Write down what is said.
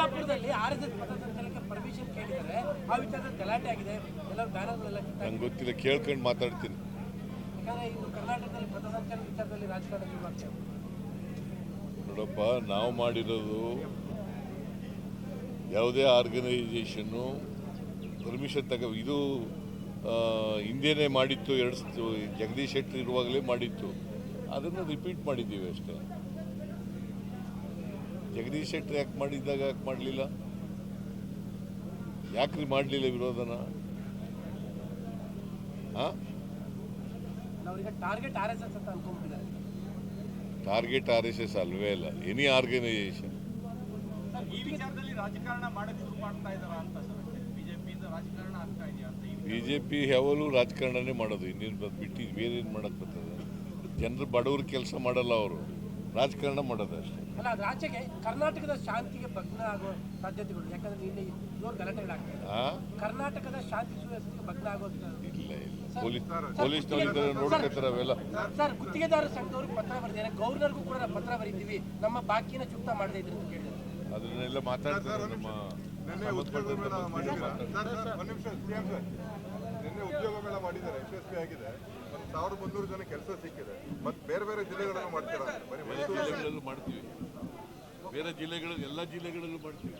ಮಾತಾಪುರದಲ್ಲಿ R S S ಪಥಸಂಚಲನಕ್ಕೆ permission ಕೇಳಿದ್ದಾರೆ. ಆ ವಿಚಾರದಲ್ಲಿ ಗಲಾಟೆ ಆಗಿದೆ. ಎಲ್ಲ ಬ್ಯಾನರ್ಗಳೆಲ್ಲ ನಂಗೆ ಗೊತ್ತಿಲ್ಲ ಕೇಳ್ಕೊಂಡು ಮಾತಾಡ್ತೀನಿ. ಯಾಕಂದ್ರೆ ಇದು ಕರ್ನಾಟಕದಲ್ಲಿ ಪಥಸಂಚಲನ ವಿಚಾರದಲ್ಲಿ ರಾಜಕಾರಣ ಶುರುವಾಗ್ತದೆ ನೋಡಪ್ಪ ನಾವು ಮಾಡಿರೋದು ಯಾವುದೇ ಆರ್ಗನೈಸೇಷನ್ನು ಪರ್ಮಿಷನ್ ತಗ ಇದು ಹಿಂದೇನೆ ಮಾಡಿತ್ತು ಎರಡು ಜಗದೀಶ್ ಶೆಟ್ಟರ್ ಇರುವಾಗಲೇ ಮಾಡಿತ್ತು. ಅದನ್ನು ರಿಪೀಟ್ ಮಾಡಿದ್ದೀವಿ ಅಷ್ಟೇ. ಜಗದೀಶ್ ಶೆಟ್ಟರ್ ಯಾಕೆ ಮಾಡಿದ್ದಾಗ ಯಾಕೆ ಮಾಡಲಿಲ್ಲ? ಯಾಕ್ರಿ ಮಾಡಲಿಲ್ಲ ವಿರೋಧನ? ಟಾರ್ಗೆಟ್ ಆರ್ ಎಸ್ ಎಸ್ ಅಲ್ವೇ ಅಲ್ಲ ಎನಿ ಆರ್ಗನೈಸೇಷನ್. ಪಿ ಯಾವಾಗಲೂ ರಾಜಕಾರಣನೇ ಮಾಡೋದು. ಇನ್ನೇನು ಬಿಟ್ಟು ಬೇರೆ ಏನು ಮಾಡಕ್ಕೆ ಬರ್ತದೆ? ಜನರು ಬಡವ್ರ ಕೆಲಸ ಮಾಡಲ್ಲ ಅವರು. ರಾಜಕಾರಣ ಮಾಡೋದು ಅಷ್ಟೇ. ಅಲ್ಲ ಅದ್ರ ಆಚೆಗೆ ಕರ್ನಾಟಕದ ಶಾಂತಿಗೆ ಭಗ್ನ ಆಗೋ ಸಾಧ್ಯತೆಗಳು ಯಾಕಂದ್ರೆ ಇಲ್ಲಿ ಜೋರು ಗಲಾಟೆಗಳಾಗ್ತಾ ಇದೆ. ಕರ್ನಾಟಕದ ಶಾಂತಿ ಸುವ್ಯವಸ್ಥೆಗೆ ಭಗ್ನ ಆಗೋ ಇಲ್ಲ ಇಲ್ಲ. ಪೊಲೀಸ್ ಪೊಲೀಸ್ನವ್ರು ನೋಡ್ಕೊತಾರೆ ಅವೆಲ್ಲ. ಸರ್ ಗುತ್ತಿಗೆದಾರ ಸಂಘದವರು ಪತ್ರ ಬರೆದಿದ್ದಾರೆ. ಗೌರ್ನರ್ಗೂ ಕೂಡ ಪತ್ರ ಬರೀತೀವಿ. ನಮ್ಮ ಬಾಕಿನ ಚುಕ್ತ ಮಾಡದೇ ಇದ್ರೆ ಅಂತ ಕೇಳಿದ್ದಾರೆ. ಅದನ್ನೆಲ್ಲ ಮಾತಾಡ್ತಾರೆ ನಮ್ಮ ನಿನ್ನೆ ಉದ್ಯೋಗ ಮೇಳ ಸರ್ ಒಂದು ನಿಮಿಷ ನಿನ್ನೆ ಉದ್ಯೋಗ ಮೇಳ ಮಾಡಿದ್ದಾರೆ. ಯಶಸ್ವಿ ಆಗಿದೆ. ಒಂದು ಸಾವಿರದ ಮುನ್ನೂರು ಜನ ಕೆಲಸ ಸಿಕ್ಕಿದೆ ಮತ್ತೆ ಬೇರೆ ಬೇರೆ ಜಿಲ್ಲೆಗಳನ್ನು ಮಾಡ್ತೀರಾ ಬರೀ ಬೇರೆ ಜಿಲ್ಲೆಗಳಲ್ಲೂ ಮಾಡ್ತೀವಿ. ಬೇರೆ ಜಿಲ್ಲೆಗಳು ಎಲ್ಲ ಜಿಲ್ಲೆಗಳಲ್ಲೂ ಮಾಡ್ತೀವಿ.